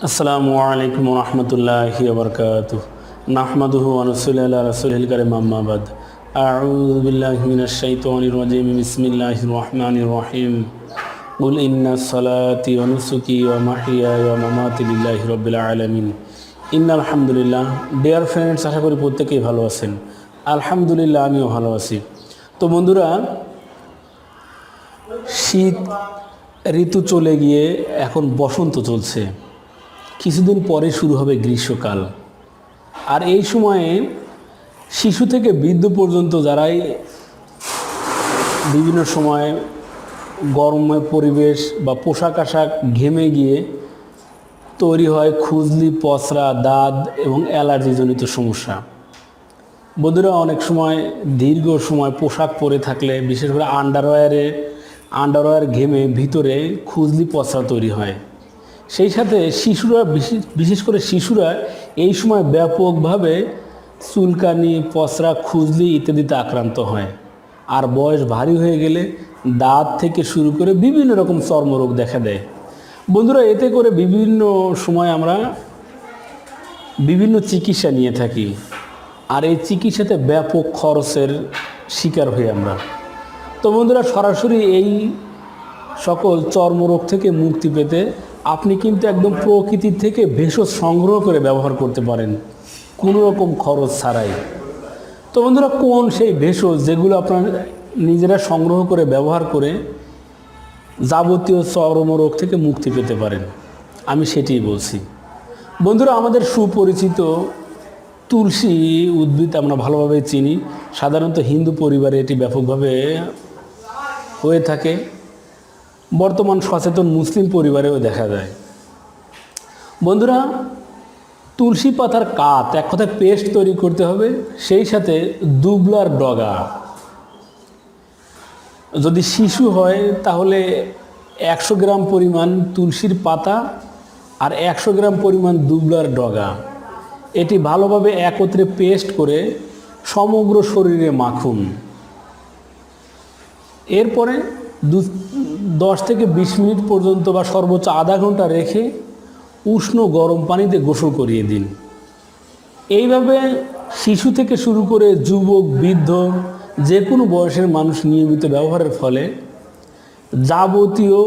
আসসালামু আলাইকুম রহমতুল্লাহ বরকাত নাহমাদুহু আনসুল্লাহ রসুল করিম আম্মাবাদ أعوذ بالله من الشيطان الرجيم بسم الله الرحمن الرحيم قل إن صلاتي ونسكي ومحياي ومماتي لله رب العالمين ইন আলহামদুলিল্লাহ ডিয়ার ফ্রেন্ডস আশা করি প্রত্যেকেই ভালো আছেন আলহামদুলিল্লাহ আমিও ভালো আছি তো বন্ধুরা শীত ঋতু চলে গিয়ে এখন বসন্ত চলছে কিছুদিন পরে শুরু হবে গ্রীষ্মকাল। আর এই সময়ে শিশু থেকে বৃদ্ধ পর্যন্ত যারাই বিভিন্ন সময় গরমের পরিবেশ বা পোশাক আশাক ঘেমে গিয়ে তৈরি হয় খুজলি, পচরা, দাঁত এবং অ্যালার্জিজনিত সমস্যা। বন্ধুরা, অনেক সময় দীর্ঘ সময় পোশাক পরে থাকলে, বিশেষ করে আন্ডারওয়্যারে আন্ডারওয়্যার ঘেমে ভিতরে খুজলি, পচরা তৈরি হয়। সেই সাথে শিশুরা, বিশেষ- করে শিশুরা এই সময় ব্যাপকভাবে চুলকানি, পসরা, খুজলি ইত্যাদিতে আক্রান্ত হয়। আর বয়স ভারী হয়ে গেলে দাঁত থেকে শুরু করে বিভিন্ন রকম চর্মরোগ দেখা দেয়। বন্ধুরা, এতে করে বিভিন্ন সময় আমরা বিভিন্ন চিকিৎসা নিয়ে থাকি। আর এই চিকিৎসাতে ব্যাপক খরচের শিকার হই আমরা। তো বন্ধুরা, সরাসরি এই সকল চর্মরোগ থেকে মুক্তি পেতে আপনি কিন্তু একদম প্রকৃতির থেকে ভেষজ সংগ্রহ করে ব্যবহার করতে পারেন। কোনো রকম খরচ ছাড়াই। তো বন্ধুরা, কোন সেই ভেষজ যেগুলো আপনার নিজেরা সংগ্রহ করে ব্যবহার করে যাবতীয় চর্মরোগ থেকে মুক্তি পেতে পারেন? আমি সেটিই বলছি। বন্ধুরা, আমাদের সুপরিচিত তুলসী উদ্ভিদ আমরা ভালোভাবে চিনি। সাধারণত হিন্দু পরিবারে এটি ব্যাপকভাবে হয়ে থাকে। বর্তমান সচেতন মুসলিম পরিবারেও দেখা যায়। বন্ধুরা, তুলসী পাতার কাত এক কথায় পেস্ট তৈরি করতে হবে, সেই সাথে দুবলার ডগা। যদি শিশু হয়, তাহলে একশো গ্রাম পরিমাণ তুলসীর পাতা আর একশো গ্রাম পরিমাণ দুবলার ডগা। এটি ভালোভাবে একত্রে পেস্ট করে সমগ্র শরীরে মাখুন। এরপরে দু দশ থেকে বিশ মিনিট পর্যন্ত বা সর্বোচ্চ আধা ঘণ্টা রেখে উষ্ণ গরম পানিতে গোসল করিয়ে দিন। এইভাবে শিশু থেকে শুরু করে যুবক, বৃদ্ধ, যে কোনো বয়সের মানুষ নিয়মিত ব্যবহারের ফলে যাবতীয়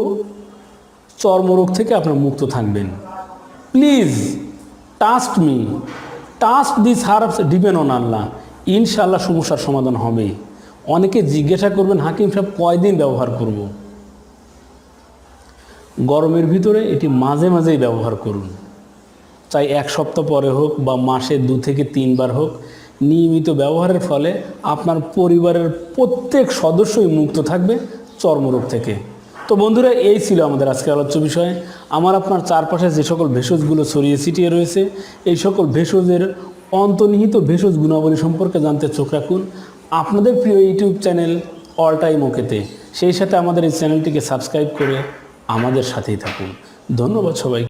চর্মরোগ থেকে আপনার মুক্ত থাকবেন। Please trust me trust this herbs depend on আল্লাহ ইনশাআল্লাহ সমস্যার সমাধান হবেই অনেকে জিজ্ঞাসা করবেন, হাকিম সাহেব, কয়দিন ব্যবহার করব। গরমের ভিতরে এটি মাঝে মাঝেই ব্যবহার করুন। চাই এক সপ্তাহ পরে হোক বা মাসে দু থেকে তিনবার হোক, নিয়মিত ব্যবহারের ফলে আপনার পরিবারের প্রত্যেক সদস্যই মুক্ত থাকবে চর্মরোগ থেকে। তো বন্ধুরা, এই ছিল আমাদের আজকের আলোচ্য বিষয়। আমার আপনার চারপাশে যে সকল ভেষজগুলো ছড়িয়ে ছিটিয়ে রয়েছে, এই সকল ভেষজের অন্তর্নিহিত ভেষজ গুণাবলী সম্পর্কে জানতে চোখ রাখুন। আপনাদের প্রিয় ইউটিউব চ্যানেল অল টাইম ওকেতে, সেই সাথে আমাদের এই চ্যানেলটিকে সাবস্ক্রাইব করে আমাদের সাথেই থাকুন। ধন্যবাদ সবাই